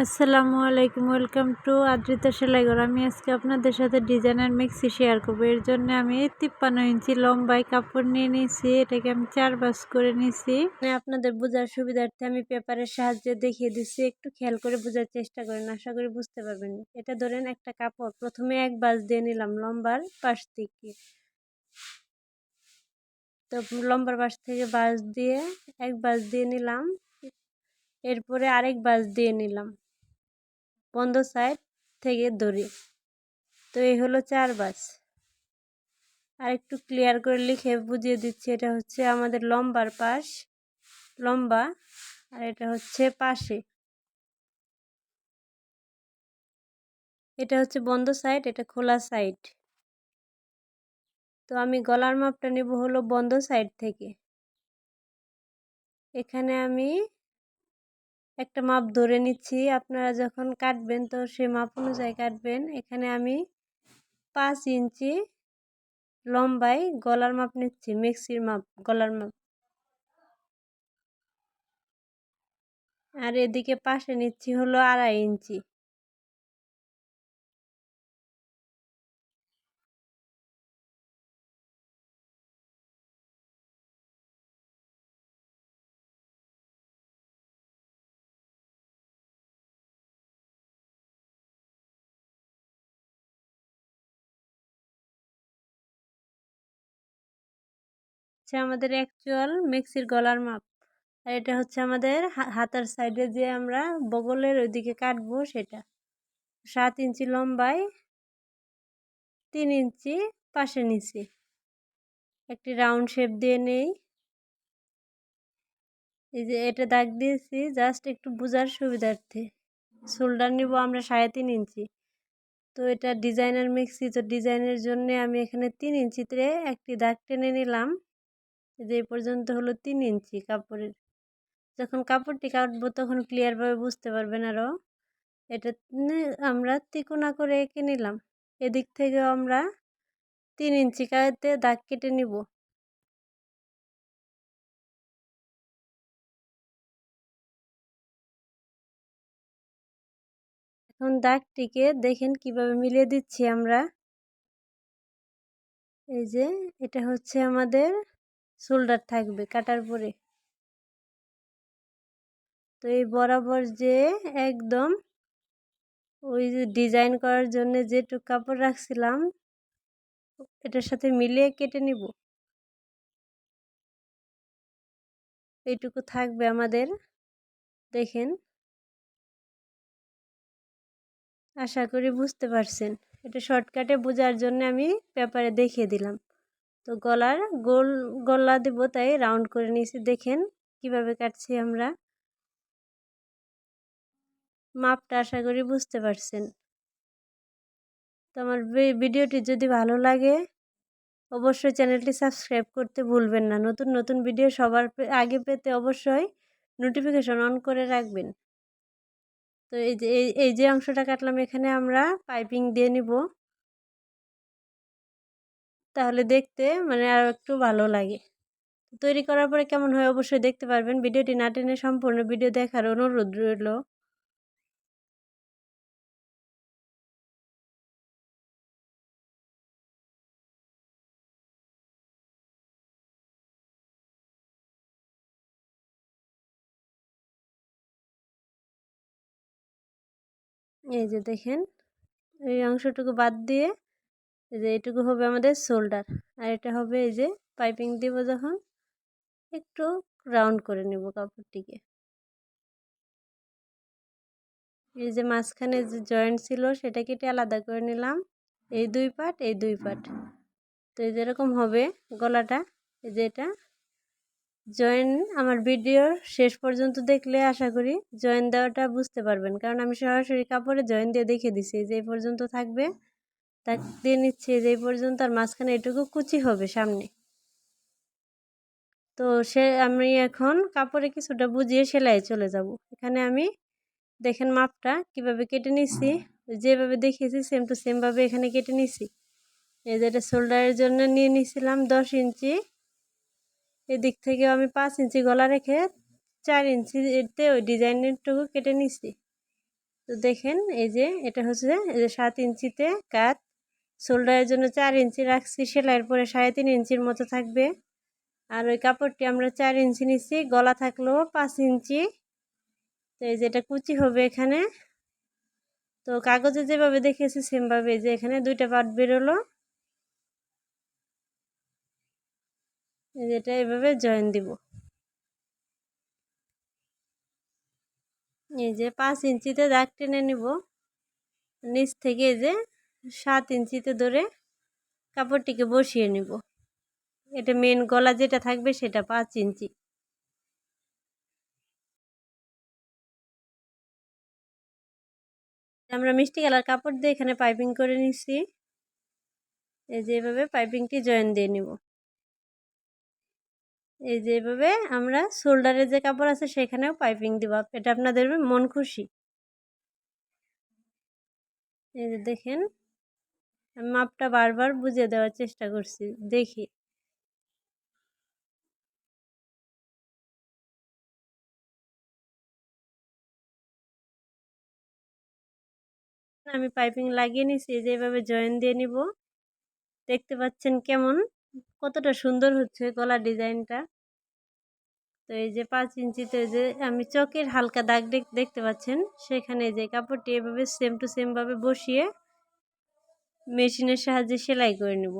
আসসালামু আলাইকুম, welcome to Adrita সেলাইঘর আমি আজকে আপনাদের সাথে ডিজাইনার মিক্সি শেয়ার করব। এর জন্য আমি তিপ্পান্ন ইঞ্চি লম্বায় কাপড় নিয়ে নিয়েছি। এটাকে আমি চার বাস করে নিয়েছি। আপনাদের বোঝার সুবিধার্থে আমি পেপারের সাহায্যে দেখিয়ে দিচ্ছি। একটু খেয়াল করে বোঝার চেষ্টা করেন, আশা করি বুঝতে পারবেন। এটা ধরেন একটা কাপড়, প্রথমে এক বাস দিয়ে নিলাম লম্বার পাশ থেকে। তো লম্বার পাশ থেকে বাস দিয়ে, এক বাস দিয়ে নিলাম। এরপরে আরেক বাস দিয়ে নিলাম। বন্ধ সাইড থেকে ধরি তো এই হলো চার বাস। আর একটু ক্লিয়ার করে লিখে বুঝিয়ে দিচ্ছি, এটা হচ্ছে আমাদের লম্বার পাশ, লম্বা, আর এটা হচ্ছে পাশে। এটা হচ্ছে বন্ধ সাইড এটা খোলা সাইড তো আমি গলার মাপটা নেব হলো বন্ধ সাইড থেকে। এখানে আমি একটা মাপ ধরে নিচ্ছি। আপনারা যখন কাটবেন, তো সে মাপ অনুযায়ী কাটবেন। এখানে আমি পাঁচ ইঞ্চি লম্বায় গলার মাপ নিচ্ছি, মিক্সির মাপ, গলার মাপ। আর এদিকে পাশে নিচ্ছি হলো আড়াই ইঞ্চি। হচ্ছে আমাদের অ্যাকচুয়াল মিক্সির গলার মাপ। আর এটা হচ্ছে আমাদের হাতার সাইডে যে আমরা বগলের ওইদিকে কাটবো সেটা। সাত ইঞ্চি লম্বায় তিন ইঞ্চি পাশে নিচে। একটি রাউন্ড শেপ দিয়ে নেই। এই যে এটা দাগ দিয়েছি জাস্ট একটু বোঝার সুবিধার্থে। শোল্ডার নিব আমরা সাড়ে তিন ইঞ্চি। তো এটা ডিজাইনার মিক্সি, তো ডিজাইনের জন্য আমি এখানে তিন ইঞ্চিতে একটি দাগ টেনে নিলাম। যে পর্যন্ত হলো তিন ইঞ্চি কাপড়ের। যখন কাপড়টি কাটবো তখন ক্লিয়ারভাবে বুঝতে পারবেন আরও এটা আমরা তিকোনা করে এঁকে নিলাম। এদিক থেকেও আমরা তিন ইঞ্চি কাতে দাগ কেটে নিব। এখন দাগটিকে দেখেন কীভাবে মিলিয়ে দিচ্ছি আমরা। এই যে এটা হচ্ছে আমাদের শোল্ডার থাকবে কাটার পরে। তো এই বরাবর যে একদম ওই যে ডিজাইন করার জন্য যেটুকু কাপড় রাখছিলাম, এটার সাথে মিলিয়ে কেটে নিব। এইটুকু থাকবে আমাদের, দেখেন। আশা করি বুঝতে পারছেন। এটা শর্টকাটে বোঝার জন্য আমি পেপারে দেখিয়ে দিলাম। তো গলার গোল গলা দেব তাই রাউন্ড করে নিয়েছি। দেখেন কীভাবে কাটছি আমরা। মাপটা আশা করি বুঝতে পারছেন। তো আমার ভিডিওটি যদি ভালো লাগে, অবশ্যই চ্যানেলটি সাবস্ক্রাইব করতে ভুলবেন না। নতুন নতুন ভিডিও সবার আগে পেতে অবশ্যই নোটিফিকেশন অন করে রাখবেন। তো এই যে এই যে অংশটা কাটলাম, এখানে আমরা পাইপিং দিয়ে নিব। তাহলে দেখতে মানে আরও একটু ভালো লাগে। তৈরি করার পরে কেমন হয় অবশ্যই দেখতে পারবেন। ভিডিওটি না টেনে সম্পূর্ণ ভিডিও দেখার অনুরোধ রইল। এই যে দেখেন, এই অংশটুকু বাদ দিয়ে এই যে এটুকু হবে আমাদের শোল্ডার আর এটা হবে এই যে পাইপিং দেবো যখন, একটু রাউন্ড করে নেব কাপড়টিকে। এই যে মাঝখানে যে জয়েন্ট ছিল সেটা কেটে আলাদা করে নিলাম। এই দুই পাট, এই দুই পাট। তো এই যেরকম হবে গলাটা। এই যে এটা। জয়েন আমার ভিডিওর শেষ পর্যন্ত দেখলে আশা করি জয়েন দেওয়াটা বুঝতে পারবেন। কারণ আমি সরাসরি কাপড়ে জয়েন দিয়ে দেখে দিছি যে এই পর্যন্ত থাকবে। তা দিয়ে নিচ্ছি যে এই পর্যন্ত আর মাঝখানে এটুকু কুচি হবে সামনে। তো সে আমি এখন কাপড়ে কিছুটা বুঝিয়ে সেলাই চলে যাব। এখানে আমি দেখেন মাপটা কীভাবে কেটে নিছি যেভাবে দেখিয়েছি সেম টু সেমভাবে এখানে কেটে নিছি এই যে এটা শোল্ডারের জন্য নিয়ে নিছিলাম দশ ইঞ্চি। এদিক থেকে আমি পাঁচ ইঞ্চি গলা রেখে চার ইঞ্চিতে ওই ডিজাইনেরটুকু কেটে নিছি তো দেখেন এই যে এটা হচ্ছে এই যে সাত ইঞ্চিতে কাত শোল্ডারের জন্য চার ইঞ্চি রাখছি, সেলাইয়ের পরে সাড়ে তিন ইঞ্চির মতো থাকবে। আর ওই কাপড়টি আমরা চার ইঞ্চি নিচ্ছি, গলা থাকলেও পাঁচ ইঞ্চি। তো এই যে এটা কুচি হবে এখানে। তো কাগজে যেভাবে দেখেছি সেমভাবে যে এখানে দুইটা পার্ট বেরোলো। এই এটা এভাবে জয়েন দিব। এই যে পাঁচ ইঞ্চিতে দাগ টেনে নিব। নিচ থেকে এই যে সাত ইঞ্চিতে ধরে কাপড়টিকে বসিয়ে নিব। এটা মেন গলা যেটা থাকবে সেটা পাঁচ ইঞ্চি। আমরা মিষ্টি কালার কাপড় দিয়ে এখানে পাইপিং করে নিচ্ছি এই যে এভাবে পাইপিংটি জয়েন দিয়ে নিব। এই যে এভাবে আমরা শোল্ডারে যে কাপড় আছে সেখানেও পাইপিং দিব। এটা আপনাদের মন খুশি? এই যে দেখেন মাপটা বারবার বুঝে দেওয়ার চেষ্টা করছি, দেখি। আমি পাইপিং লাগিয়ে নিছি যেভাবে জয়েন দিয়ে নিব। দেখতে পাচ্ছেন কেমন, কতটা সুন্দর হচ্ছে গলা ডিজাইনটা। তো এই যে পাঁচ ইঞ্চিতে যে আমি চকের হালকা দাগ দেখতে পাচ্ছেন, সেখানে যে কাপড়টি এভাবে সেম টু সেমভাবে বসিয়ে মেশিনের সাহায্যে সেলাই করে নেব।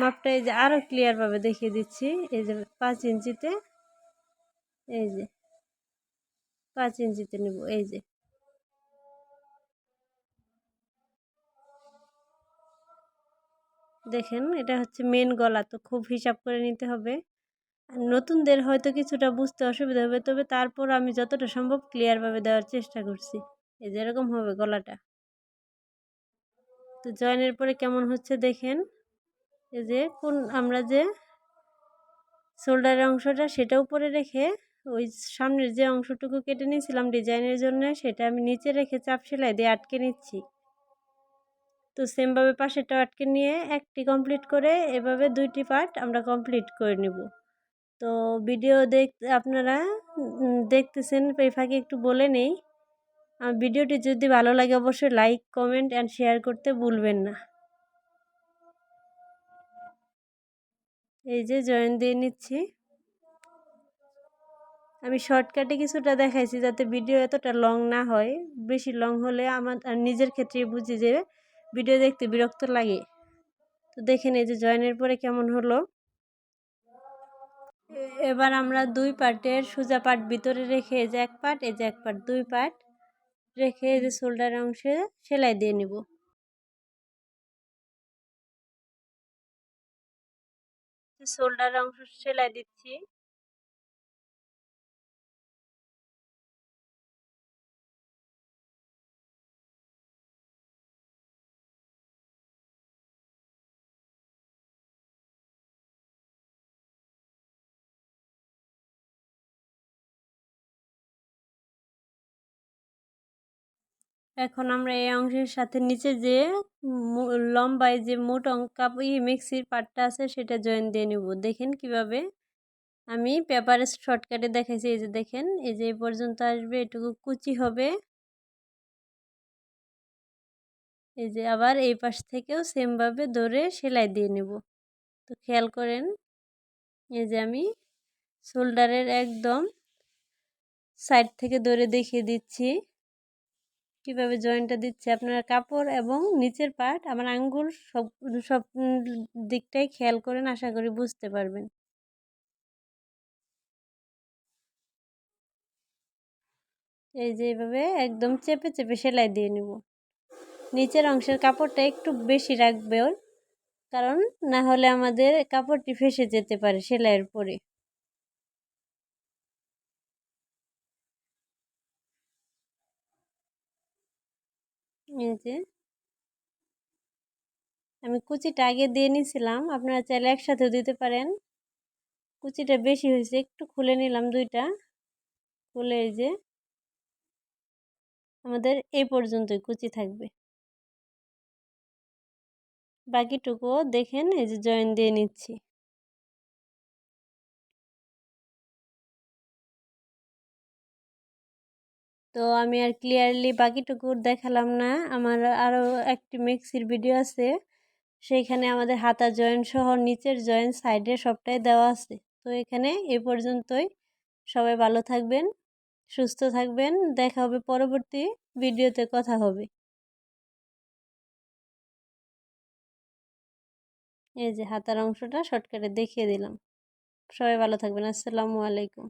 মাপটা এই যে আরও ক্লিয়ারভাবে দেখিয়ে দিচ্ছি। এই যে পাঁচ ইঞ্চিতে, এই যে পাঁচ ইঞ্চিতে নেব, এই যে। দেখেন, এটা হচ্ছে মেন গলা, তো খুব হিসাব করে নিতে হবে। নতুনদের হয়তো কিছুটা বুঝতে অসুবিধা হবে, তবে তারপর আমি যতটা সম্ভব ক্লিয়ারভাবে দেওয়ার চেষ্টা করছি। এই যেরকম হবে গলাটা। তো জয়েনের পরে কেমন হচ্ছে দেখেন। এই যে কোন আমরা যে শোল্ডারের অংশটা সেটা উপরে রেখে ওই সামনের যে অংশটুকু কেটে নিয়েছিলাম ডিজাইনের জন্য সেটা আমি নিচে রেখে চাপ সেলাই দিয়ে আটকে নিচ্ছি। তো সেমভাবে পাশেরটা আটকে নিয়ে একটি কমপ্লিট করে এভাবে দুইটি পার্ট আমরা কমপ্লিট করে নিব। তো ভিডিও দেখ আপনারা দেখতেছেন, এই ফাঁকে একটু বলে নেই। ভিডিওটি যদি ভালো লাগে অবশ্যই লাইক, কমেন্ট অ্যান্ড শেয়ার করতে ভুলবেন না। এই যে জয়েন দিয়ে নিচ্ছি। আমি শর্টকাটে কিছুটা দেখাইছি যাতে ভিডিও এতটা লং না হয়। বেশি লং হলে আমার নিজের ক্ষেত্রে বুঝি যে ভিডিও দেখতে বিরক্ত লাগে। তো দেখেন এই যে জয়েনের পরে কেমন হলো। এবার আমরা দুই পার্টের সোজা পার্ট ভিতরে রেখে এই যে এক পার্ট, এই যে এক পার্ট, দুই পার্ট। রেখে যে শোল্ডার অংশে সেলাই দিয়ে নিব। শোল্ডার অংশ সেলাই দিচ্ছি। এখন আমরা এই অংশের সাথে নিচে যে লম্বায় যে মোট কাপ, ই মিক্সির পার্টটা আছে সেটা জয়েন দিয়ে নিব। দেখেন কীভাবে আমি পেপারে শর্টকাটে দেখাইছি, এই যে দেখেন, এই যে পর্যন্ত আসবে, এটুকু কুচি হবে। এই যে আবার এই পাশ থেকেও সেমভাবে ধরে সেলাই দিয়ে নেব। তো খেয়াল করেন, এই যে আমি শোল্ডারের একদম সাইড থেকে ধরে দেখিয়ে দিচ্ছি। কীভাবে জয়েন্টটা দিচ্ছে আপনার কাপড় এবং নিচের পার্ট আমার আঙ্গুল সব সব দিকটাই খেয়াল করেন, আশা করি বুঝতে পারবেন। এই যে এইভাবে একদম চেপে চেপে সেলাই দিয়ে নিব। নিচের অংশের কাপড়টা একটু বেশি রাখবে ওর কারণ না হলে আমাদের কাপড়টি ফেসে যেতে পারে সেলাইয়ের পরে। যে আমি কুচিটা আগে দিয়ে নিয়েছিলাম, আপনারা চাইলে একসাথেও দিতে পারেন। কুচিটা বেশি হয়েছে, একটু খুলে নিলাম দুইটা। খুলে এই যে আমাদের এই পর্যন্তই কুচি থাকবে। বাকিটুকুও দেখেন, এই যে জয়েন দিয়ে নিচ্ছি। তো আমি আর ক্লিয়ারলি বাকিটুকু দেখালাম না। আমার আরও একটি মিক্সির ভিডিও আছে। সেইখানে আমাদের হাতা জয়েন্ট সহ নিচের জয়েন্ট সাইডে সবটাই দেওয়া আছে। তো এখানে এ পর্যন্তই। সবাই ভালো থাকবেন, সুস্থ থাকবেন। দেখা হবে পরবর্তী ভিডিওতে কথা হবে। এই যে হাতার অংশটা শর্টকাটে দেখিয়ে দিলাম। সবাই ভালো থাকবেন। আসসালামু আলাইকুম।